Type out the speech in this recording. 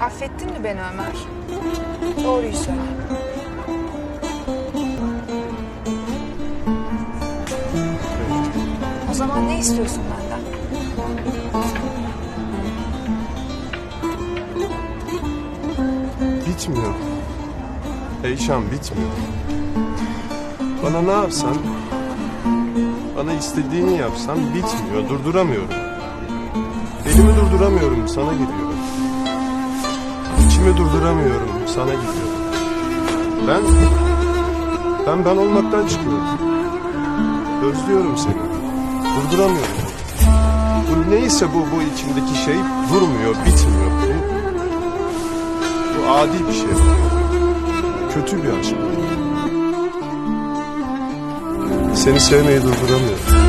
Affettin mi beni Ömer? Doğruyu söyle. O zaman ne istiyorsun benden? Bitmiyor. Eyşan bitmiyor. Bana ne yapsan, bana istediğini yapsan bitmiyor, durduramıyorum. Elimi durduramıyorum, sana gidiyorum. İçimi durduramıyorum, sana gidiyorum. Ben, ben ben olmaktan çıkıyorum. Özlüyorum seni. Durduramıyorum. Bu neyse bu, bu içimdeki şey durmuyor, bitmiyor. Bu, bu adi bir şey. Kötü bir aşk. Seni sevmeyi durduramıyorum.